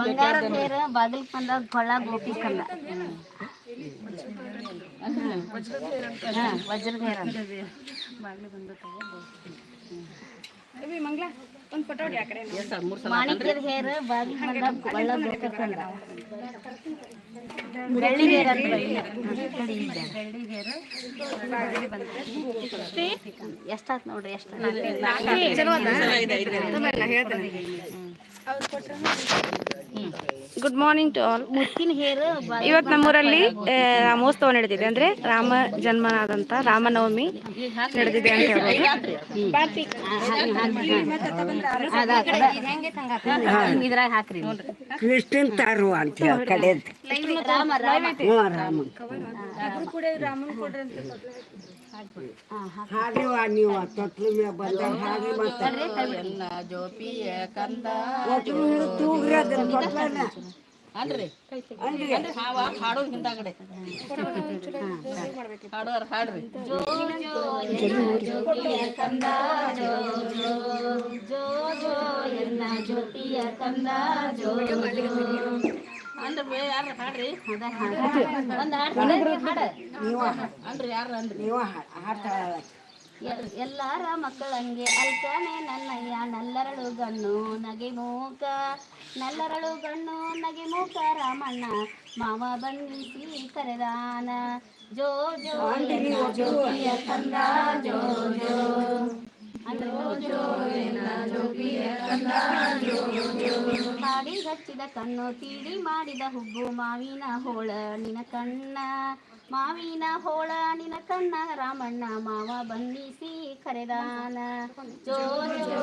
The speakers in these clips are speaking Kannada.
ಬಂಗಾರ ತೇರ ಬಾಗಿಲ್ ಬಂದ ಕೊಳ್ಳ ಗೋಪಿ ಕಂದ ಹಾ, ವಜ್ರ ತೇರ ಅಂತ. ಮಾಣಿಕ್ಯದ ಹೇರ ಬಾಗಿಲ್ ಬಂದ ಕೊಳ್ಳ ಗೋಪಿ ಕಂದ ಬೆಳ್ಳಿ ಹೇರ ಅಂತ ಬರೀ. ಎಷ್ಟಾತ್ ನೋಡ್ರಿ ಎಷ್ಟ ಗುಡ್ ಮಾರ್ನಿಂಗ್ ಟು ಆಲ್ ಇವತ್ತು ನಮ್ಮೂರಲ್ಲಿ ರಾಮೋತ್ಸವ ನಡೆದಿದೆ ಅಂದ್ರೆ ರಾಮ ಜನ್ಮನಾದಂತ ರಾಮನವಮಿ ನಡೆದಿದೆ ಅಂತ ಹೇಳ್ಬೋದು. ಕೃಷ್ಣನ್ ತಾರು ಅಂತ ಹೇಳಿ ಕಡೆ ರಾಮ. ರಾಮ. ಹ್ಞೂ ರಾಮ ಹಾಡಿವ ನೀವು ತೊಟ್ಲು ಮ್ಯಾಗ ಬಂದ ಹಾಗೆ ಮತ್ತೆ ಒಟ್ಟು ನೀವು ತೂಗ್ರಿ ಅದನ್ನ ತೊಟ್ಲನ್ನ. ಅನ್ರಿ ಅನ್ರಿ. ಹಾವ ಹಾಡೋದ್ ಹಿಂದಾಗಡೆ ಹಾಡೋರ್ ಹಾಡ್ರಿ ಜೋ ಜೋ ಎನ್ನ ಜ್ಯೋತಿಯ ಕಂದ ಜೋ ಅಂದ್ರ ಯಾರ ಮಕ್ಕಳ ಹಂಗೆ ಅಲ್ತಾನೆ ಎಲ್ಲಾರ ಅಲ್ಕಾನೆ ನನ್ನಯ್ಯ. ನಲ್ಲರಳು ಗಣ್ಣು ನಗೆ ಮೂಕ. ನಲ್ಲರಳು ಗಣ್ಣು ನಗೆ ಮೂಕ ರಾಮಣ್ಣ. ಮಾವ ಬಂದಿಸಿ ಕರೆದಾನ. ಜೋ ಜೋ ಜೋ ಕಂದ ಜೋ ಜೋ. ಹಾಡಿ ಹಚ್ಚಿದ ಕಣ್ಣು, ತೀಡಿ ಮಾಡಿದ ಹುಬ್ಬು, ಮಾವಿನ ಹೋಳ ನಿನ ಕಣ್ಣ, ಮಾವಿನ ಹೋಳ ನಿನ ಕಣ್ಣ, ರಾಮಣ್ಣ ಮಾವ ಬಂದಿಸಿ ಕರೆದಾನ. ಜೋ ಜೋ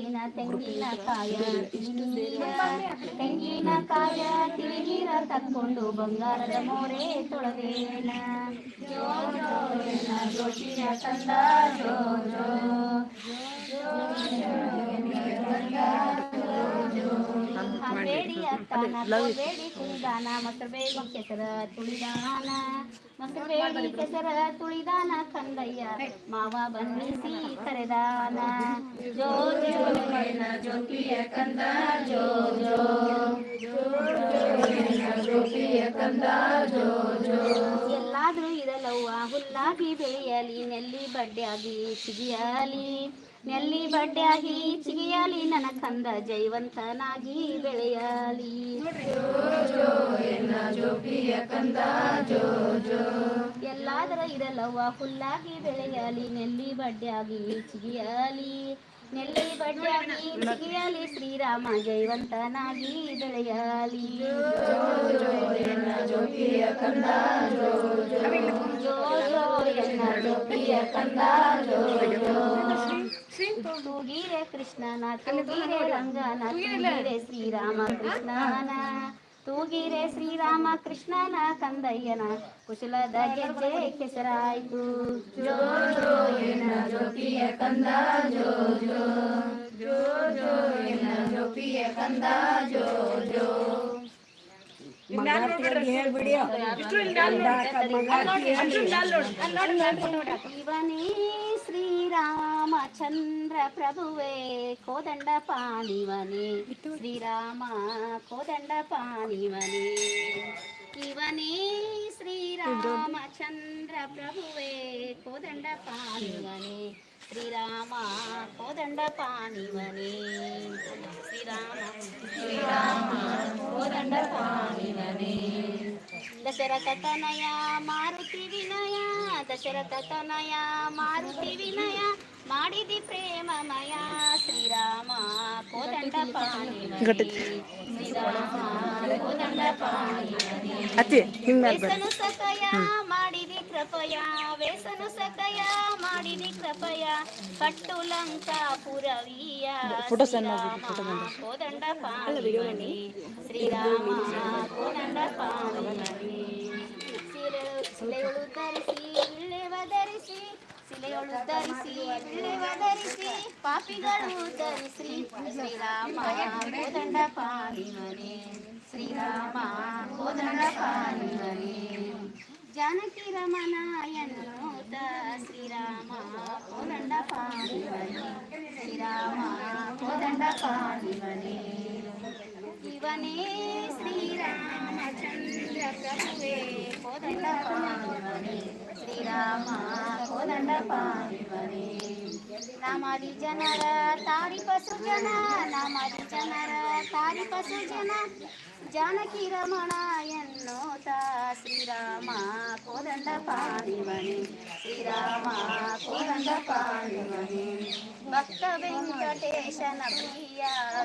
ತೆಂಗಿನ ಕಾಯ ತಿರುನೀರ ತೆಂಗಿನ ಕಾಯ ತಿರುನೀರ ತಕ್ಕೊಂಡು ಬಂಗಾರದ ಮೋರೆ ತೊಳೆದೇನ ಜೋ ಜೋ ಎನ್ನ ಜ್ಯೋತಿಯ ಕಂದ ಜೋ ಜೋ ಬೇಡಿ ಅತ್ತಾನ ಬೇಡಿ ತುಳಿದಾನ ಮೊಸರು ಬೇಡಿ ಕೆಸರ ತುಳಿದಾನ ಮೊಸರು ಬೇಡಿ ಕೆಸರ ತುಳಿದಾನ ಕಂದಯ್ಯ ಮಾವ ಬನ್ನಿಸಿ ಕರೆದಾನ. ಜೋ ಜೋ ಜೋ ಜ್ಯೋತಿಯ ಕಂದ ಜೋ ಜೋ. ಎಲ್ಲಾದ್ರೂ ಇರಲವ್ವ ಹುಲ್ಲಾಗಿ ಬೆಳೆಯಲಿ ನೆಲ್ಲಿ ಬಡ್ಡೆಯಾಗಿ ಸಿಗಿಯಲಿ. ನೆಲ್ಲಿ ಬಡ್ಡೆಯಾಗಿ ಚಿಗಿಯಲಿ ನನ್ನ ಕಂದ ಜೈವಂತನಾಗಿ ಬೆಳೆಯಲಿ. ಎಲ್ಲಾದರ ಇರಲವ್ವ ಹುಲ್ಲಾಗಿ ಬೆಳೆಯಲಿ, ನೆಲ್ಲಿ ಬಡ್ಡೆಯಾಗಿ ಚಿಗಿಯಲಿ. ನೆಲ್ಲಿ ಬಡ್ಡೆಯಾಗಿ ಚಿಗಿಯಲಿ ಶ್ರೀರಾಮ ಜೈವಂತನಾಗಿ ಬೆಳೆಯಲಿ. ಜೋ ಜೋ ಎನ್ನ ಜೋಪಿಯ ಕಂದ, ಜೋ ಜೋ ತೂಗಿರೆ ಕೃಷ್ಣನ ತೂಗಿರೆ ರಂಗನ ತೂಗಿರೆ ಶ್ರೀರಾಮ ಕೃಷ್ಣನ ತೂಗಿರೆ ಶ್ರೀರಾಮ ಕೃಷ್ಣನ ಕಂದಯ್ಯನ ಕುಶಲದ ಗೆಜ್ಜೆ ಕೆಸರಾಯ್ತು ಜೋ ಜೋ ಎನ್ನ ಜ್ಯೋತಿಯ ಕಂದ ಜೋ ಜೋ ಜೋ ಜೋ ಎನ್ನ ಜ್ಯೋತಿಯ ಕಂದ ಜೋ ಜೋ ಮಂಗಾರ್ತಿಗೆ ಹೇಳ್ಬಿಡಿ రామచంద్ర ప్రభువే కోదండ పాణివని శ్రీరామ కోదండ పాణివని ఇవని శ్రీరామచంద్ర ప్రభువే కోదండ పాణివని శ్రీరామ కోదండ పాణివని శ్రీరామ శ్రీరామ కోదండ పాణివని ಪಾಣಿವನೇ ದಶರಥ ತನಯ ಮಾರುತಿ ವಿನಯ ದಶರಥ ತನಯ ಮಾರುತಿ ವಿನಯ ಮಾಡಿದಿ ಪ್ರೇಮಮಯ ಶ್ರೀರಾಮ ಕೋದಂಡ ಪಾಣಿವನೇ ಶ್ರೀರಾಮ ಕೋದಂಡ ಪಾಣಿವನೇ ಅತಿ ಹಿಂಗ್ ವೇಸನು ಸಕಯ ಮಾಡಿದಿ ಕೃಪಯ ವೇಸನು ಸಕಯ ಮಾಡಿದಿ ಕೃಪಯ ಕಟ್ಟು ಲಂಕಾ ಪುರವಿಯ ಶ್ರೀರಾಮ ಕೋದಂಡ ಪಾಣಿಮಣಿ ಶ್ರೀರಾಮ ಕೋದಂಡ ಪಾಣಿಮಣಿ ಶಿಲೆಗಳು ಧರಿಸಿ ಇಳ್ಳೆವ ಧರಿಸಿ ಶಿಲೆಗಳು ಧರಿಸಿ ಇಳ್ಳೆವ ಧರಿಸಿ ಪಾಪಿಗಳು ಧರಿಸಿ ಶ್ರೀರಾಮ ಕೋದಂಡ ಪಾಣಿಮಣಿ ಶ್ರೀರಾಮ ಕೋದಂಡ ಪಾಣಿಮಣಿ ಜಾನಕಿ ರಮಣ ಎನ್ನುತ್ತ कांड बने जीवने श्री रामचंद्र प्रभुवे श्री राम कोदंड पामी बने नामादि जनर तारी पशु जन नामादि जनर तारी पशु जन जानकी रमणाय నోట శ్రీరామ కోదండ పాణిమణి శ్రీరామ కోదండ పాణిమణి భక్త వెంకటేశన ప్రియ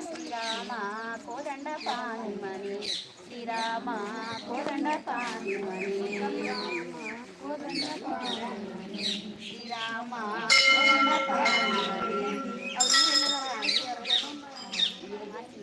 శ్రీరామ కోదండ పాణిమణి శ్రీరామ కోదండ పాణిమణి కోదండ కోదండ పాణిమణి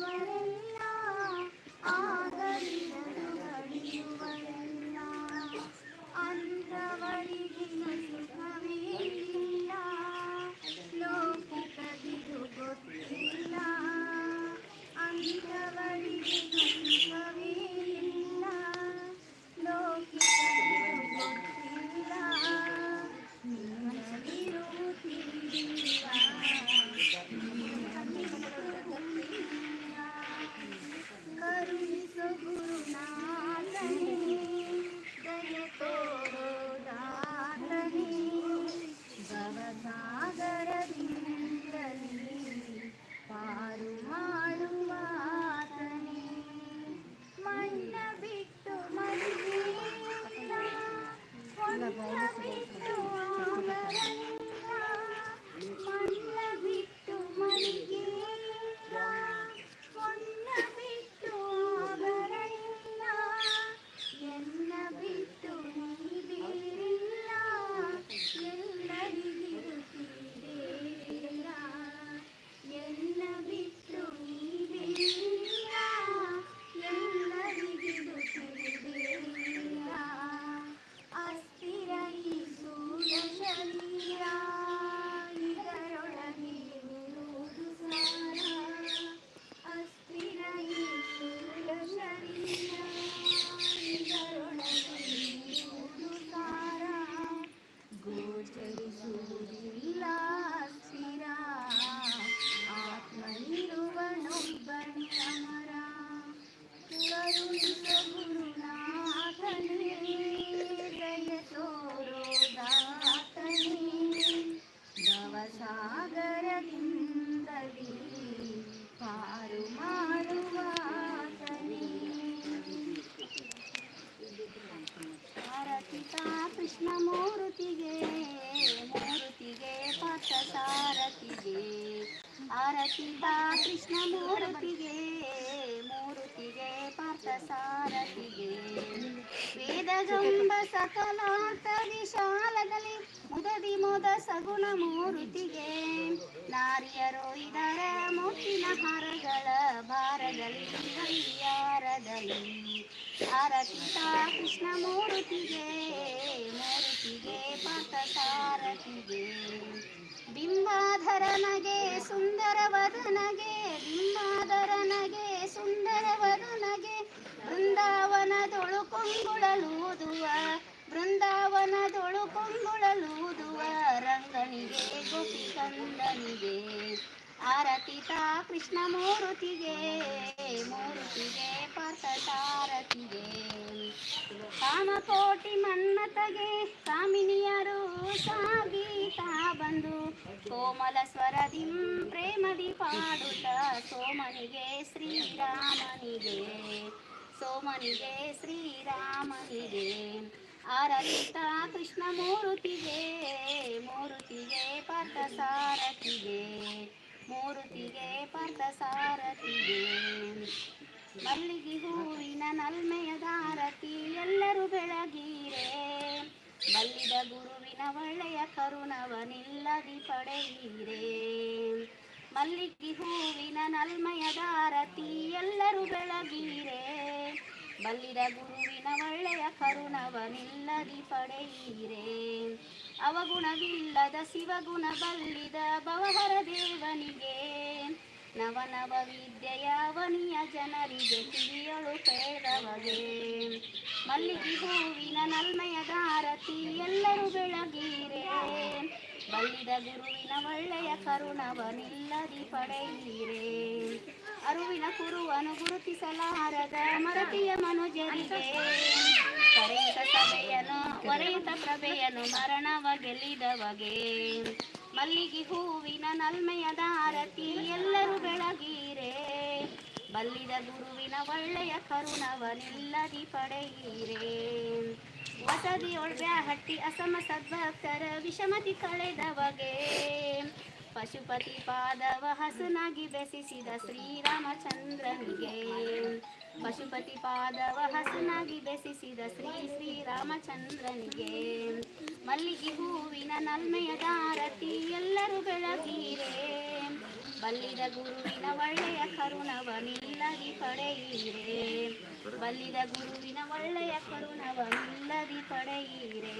ولله ಆರತಿತ ಕೃಷ್ಣ ಮೂರುತಿಗೆ ಮೂರುತಿಗೆ ಸಾರಥಿಗೆ ವೇದಗಂಬ ಸಕಲಾರ್ಥ ವಿಶಾಲದಲ್ಲಿ ಮುದದಿ ಮುದ ಸಗುಣ ಮೂರುತಿಗೆ. ನಾರಿಯರು ಇದರ ಮುತ್ತಿನ ಹಾರಗಳ ಭಾರದಲ್ಲಿ ಹರಿಯಾರದಲ್ಲಿ ಆರತಿತ ಕೃಷ್ಣ ಮೂರುತಿಗೆ ಮೂರುತಿಗೆ ಪಾರ್ಥ ಸಾರಥಿಗೆ ಬಿಂಬಾಧರನಗೆ ಸುಂದರವದನಗೆ ಬಿಂಬಾಧರನಗೆ ಸುಂದರವದನಗೆ ಬೃಂದಾವನದೊಳು ಕೊಂಗುಳಲೂದುವ ಬೃಂದಾವನದೊಳು ಕೊಂಗುಳಲೂದುವ ರಂಗನಿಗೆ ಕಂದನಿಗೆ ಆರತಿತ ಕೃಷ್ಣ ಮೂರುತಿಗೆ ಮೂರುತಿಗೆ ಪಾರ್ಥ ಸಾರತಿಗೆ ಕಾಮಕೋಟಿ ಮನ್ಮತಗೆ ಕಾಮಿನಿಯರು ಸಾಗೀತಾ ಬಂದು ಕೋಮಲ ಸ್ವರದಿಂ ಪ್ರೇಮದಿ ಪಾಡುತ್ತ ಸೋಮನಿಗೆ ಶ್ರೀರಾಮನಿಗೆ ಸೋಮನಿಗೆ ಶ್ರೀರಾಮನಿಗೆ. ಆರಲಿತ ಕೃಷ್ಣ ಮೂರುತಿಗೆ ಮೂರುತಿಗೆ ಪಾರ್ಥಸಾರಥಿಗೆ ಮೂರುತಿಗೆ ಪಾರ್ಥಸಾರಥಿಗೆ. ಮಲ್ಲಿಗೆ ಹೂವಿನ ನಲ್ಮೆಯ ದಾರತಿ ಎಲ್ಲರೂ ಬೆಳಗಿರೆ, ಬಲ್ಲಿದ ಗುರುವಿನ ಒಳ್ಳೆಯ ಕರುಣವನಿಲ್ಲದಿ ಪಡೆಯಿರೆ. ಮಲ್ಲಿಗೆ ಹೂವಿನ ನಲ್ಮಯ ದಾರತಿ ಎಲ್ಲರೂ ಬೆಳಗೀರೆ. ಬಲ್ಲಿದ ಗುರುವಿನ ಒಳ್ಳೆಯ ಕರುಣವನಿಲ್ಲದಿ ಪಡೆಯಿರೆ. ಅವಗುಣವಿಲ್ಲದ ಶಿವಗುಣ ಬಲ್ಲಿದ ಬವಹರ ದೇವನಿಗೆ. ನವನವ ವಿದ್ಯೆಯ ಅವನಿಯ ಜನರಿಗೆ ಕಿವಿಯೊಳು ಕೇಳವಗೆ ಮಲ್ಲಿಗೆ ಹೂವಿನ ನಲ್ಮೆಯ ಧಾರತಿ ಎಲ್ಲರೂ ಬೆಳಗೀರೆ. ಬಲ್ಲಿದ ಗುರುವಿನ ಒಳ್ಳೆಯ ಕರುಣವನಿಲ್ಲದಿ ಪಡೆಯಿರೆ. ಅರುವಿನ ಕುರುವನು ಗುರುತಿಸಲಾರದ ಮರತಿಯ ಮನುಜರಿಗೆ. ಕರೆಯುತ್ತ ಸಭೆಯನು ಒರೆಯುತ್ತ ಪ್ರಭೆಯನು, ಮರಣವ ಗೆಲ್ಲಿದವಗೆ. ಮಲ್ಲಿಗೆ ಹೂವಿನ ನಲ್ಮೆಯ ದಾರತಿ ಎಲ್ಲರೂ ಬೆಳಗೀರೆ. ಬಲ್ಲಿದ ಗುರುವಿನ ಒಳ್ಳೆಯ ಕರುಣವನಿಲ್ಲದಿ ಪಡೆಯಿರೆ. ವಸದಿ ಹಟ್ಟಿ ಅಸಮ ಸದ್ಭಕ್ತರ ವಿಷಮತಿ ಕಳೆದವಗೆ ಪಶುಪತಿ ಪಾದವ ಹಸುನಾಗಿ ಬೆಸಿಸಿದ ಶ್ರೀರಾಮಚಂದ್ರನಿಗೆ. ಪಶುಪತಿ ಪಾದವ ಹಸನಾಗಿ ಬೆಸಿಸಿದ ಶ್ರೀ ಶ್ರೀರಾಮಚಂದ್ರನಿಗೆ ಮಲ್ಲಿಗೆ ಹೂವಿನ ನಲ್ಮೆಯ ದಾರತಿ ಎಲ್ಲರೂ ಬೆಳಗೀರೆ. ಬಲ್ಲಿದ ಗುರುವಿನ ಒಳ್ಳೆಯ ಕರುಣವ ನಿಲ್ಲದಿ ಪಡೆಯಿರೆ. ಬಲ್ಲಿದ ಗುರುವಿನ ಒಳ್ಳೆಯ ಕರುಣವನಿಲ್ಲದಿ ಪಡೆಯಿರೆ.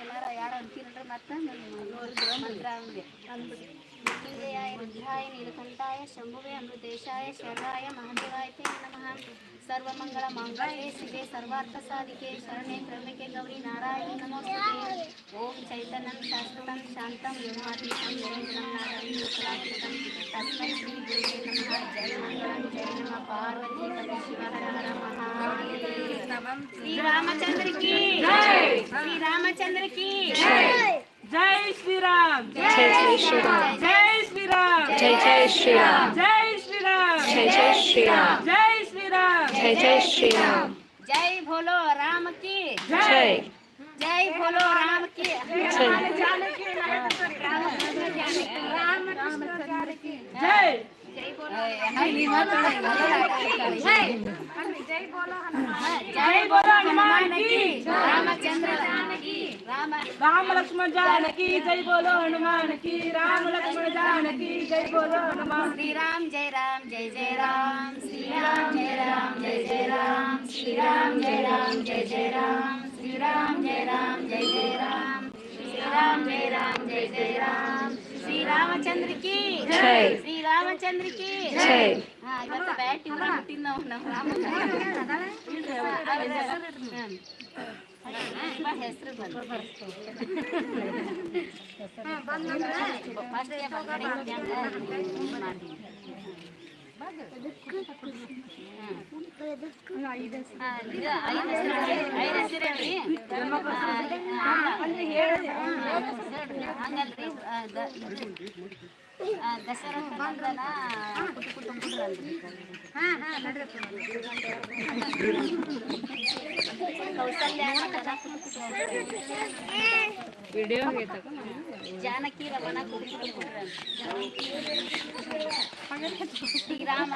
ಎಲ್ಲರ ಯಾರು ಅಂತೀರ ಮತ್ತೆ ಮಂತ್ರ ಅಂದೆ మృత్యుంజయాయ రుద్రాయ నీలకంఠాయ శంభువే అమృతేశాయ శర్వాయ మహదేవాయతే నమ. సర్వమంగళ మంగళే శివే సర్వార్థ సాధికే శరణే ప్రముఖే గౌరీ నారాయణ నమోస్తే ఓం చైతన్యం శాశ్వతం శాంతం యోగాతీతం నిరంజనం నారాయణం తస్మై శ్రీ గురువే నమ. జయ మంగళం జయ నమ. పార్వతీ పతి శివ హర శ్రీరామచంద్రకి శ్రీరామచంద్రకి జై శ్రీరామ్. జై శ్రీరామ్. జై. राम जय जय श्री राम जय श्री राम जय जय श्री राम जय श्री राम जय जय श्री राम जय भोलो राम की जय जय बोलो राम की जय जय बोलो జై బోలో జై బోలో హనుమాన్ రామచంద్ర రామ రామలక్ష్మణ జానకి. జై బోలో హనుమాన్కి. రామలక్ష్మణ జానకి జై బోలో హనుమాన్ శ్రీరామ్ జై రామ్ జై జై రామ్. శ్రీరామ్ జై రామ్ జై జై రామ్. శ్రీరామ్ జై రామ్ జై జై రామ్. శ్రీరామ్ జై రామ్ జై జై రామ్. శ్రీరామ్ జై రామ్ జై జై రామ్. శ్రీరామచంద్ర కి జై శ్రీరామచంద్ర కి జై ನಾವು ಹೆಸರು ಫಸ್ಟ್ ಮಾಡ್ತೀನಿ ಹಾ, ಇದು ಐದು ಹೆಸರು ಐದು ಹೆಸರು ಹೇಳ್ರಿ ಹಂಗಲ್ರಿ ಆ, ದ- ಆ, ದಶರಥ ನಂದನ ಕುಟು ಕುಟು ವಿಡಿಯೋ ಜಾನಕಿ జానకి రమణ శ్రీరామ శ్రీరామ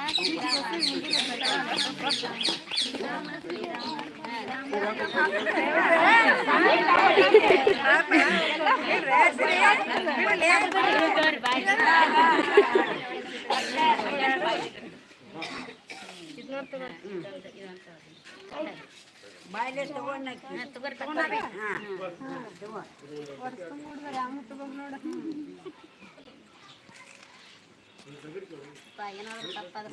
ಬಾಯ್ಲೆ ತಗೊಂಡ್ ಏನಾದ್ರು ತಪ್ಪಾದ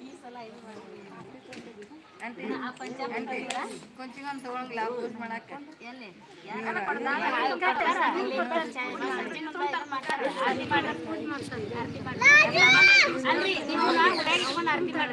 ಈ ಸಲ ಇದು ಮಾಡ್ತೀವಿ ಆಂಟಿ ಆಂಟಿ ಕೊಂಚ ಅಂತ ತಗೊಳಂಗಿಲ್ಲ ಯೂಸ್ ಮಾಡಕ್ಕೆ ಅರ್ತಿ ಮಾಡಿ ಅರ್ತಿ ಮಾಡಿ